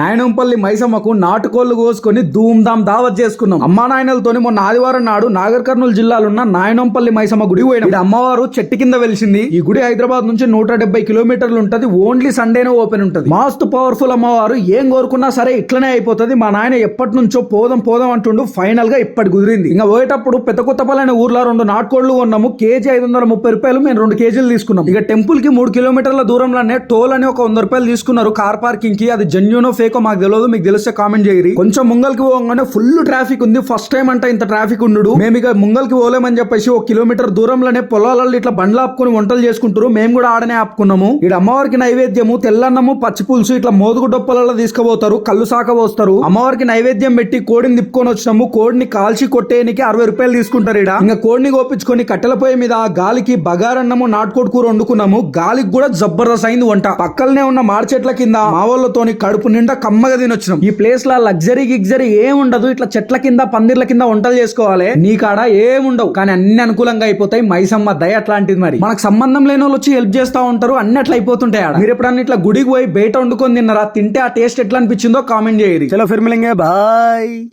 నాయనంపల్లి మైసమ్మకు నాటుకోళ్ళు కోసుకొని ధూమ్ దావత్ చేసుకున్నాం. అమ్మా నాయనలతోని మొన్న ఆదివారం నాడు నాగర్ కర్నూలు జిల్లాలో ఉన్న నాయనంపల్లి మైసమ్మ గుడి పోయినాం. అమ్మవారు చెట్టు కింద వెలిసింది. ఈ గుడి హైదరాబాద్ నుంచి నూట డెబ్బై కిలోమీటర్లు ఉంటది. ఓన్లీ సండేనే ఓపెన్ ఉంటది. మాస్తు పవర్ఫుల్ అమ్మవారు. ఏం కోరుకున్నా సరే ఇట్లనే అయిపోతుంది. మా నాయన ఎప్పటి నుంచో పోదాం పోదాం అంటుండు. ఫైనల్గా ఇప్పటి కుదిరింది. ఇంకా పోయేటప్పుడు పెద్ద కొత్తపల్లి అనే ఊర్లో రెండు నాటుకోళ్ళు కొన్నాము. కేజీ ఐదు వందల ముప్పై రూపాయలు మేము రెండు కేజీలు తీసుకున్నాం. ఇక టెంపుల్కి మూడు కిలోమీటర్ల దూరంలోనే టోల్ అని ఒక వంద రూపాయలు తీసుకున్నారు. కార్ పార్కింగ్కి అది జెన్యునో ఫేకో మాకు తెలియదు మీకు తెలిస్తే కామెంట్ చేయరు. కొంచెం ముంగల్కి పోగానే ఫుల్ ట్రాఫిక్ ఉంది. ఫస్ట్ టైం అంటే ఇంత ట్రాఫిక్ ఉండు మేము ఇక ముంగల్కి పోలేమని చెప్పేసి ఒక కిలోమీటర్ దూరంలోనే పొలాలలో ఇట్లా బండ్లు ఆపుకొని వంటలు చేసుకుంటారు మేము కూడా ఆడనే ఆపుకున్నాము. ఇక్కడ అమ్మవారికి నైవేద్యము తెల్లన్నము పచ్చి పులుసు ఇట్లా మోదుగు డొప్పలలో తీసుకుపోతారు. కళ్ళు సాక పోస్తారు. అమ్మవారికి నైవేద్యం పెట్టి కోడిని తిప్పుకొని వచ్చినాము. కోడిని కాల్చి కొట్టేయనికి అరవై రూపాయలు తీసుకుంటారు ఇక్కడ ఇంకా కోడిని కోపించుకొని కట్టెల పొయ్యి మీద గాలికి బగారన్నము నాటుకోడి కూర వండుకున్నాము. గాలికి కూడా జబర్దస్త్ అయింది వంట. పక్కలనే ఉన్న మాడి చెట్ల కింద మావోళ్ళతోని కడుపు నిండా కమ్మగా తినొచ్చినాం. ఈ ప్లేస్లో లగ్జరీ గిగ్జరీ ఏం ఉండదు. ఇట్లా చెట్ల కింద పందిర్ల కింద వంటలు చేసుకోవాలి. నీ కాడ ఏం ఉండవు. కానీ అన్ని అనుకూలంగా అయిపోతాయి. మైసమ్మ దయ అట్లాంటిది మరి. మనకు సంబంధం లేని వాళ్ళు వచ్చి హెల్ప్ చేస్తా ఉంటారు. అన్ని అట్లా అయిపోతుంటాయి ఆడ. మీరు ఎప్పుడన్నా ఇట్లా గుడికి పోయి బయట వండుకొని తిన్నారా? తింటే ఆ టేస్ట్ ఎట్లా అనిపించిందో కామెంట్ చేయరు చలో ఫిర్ బాయ్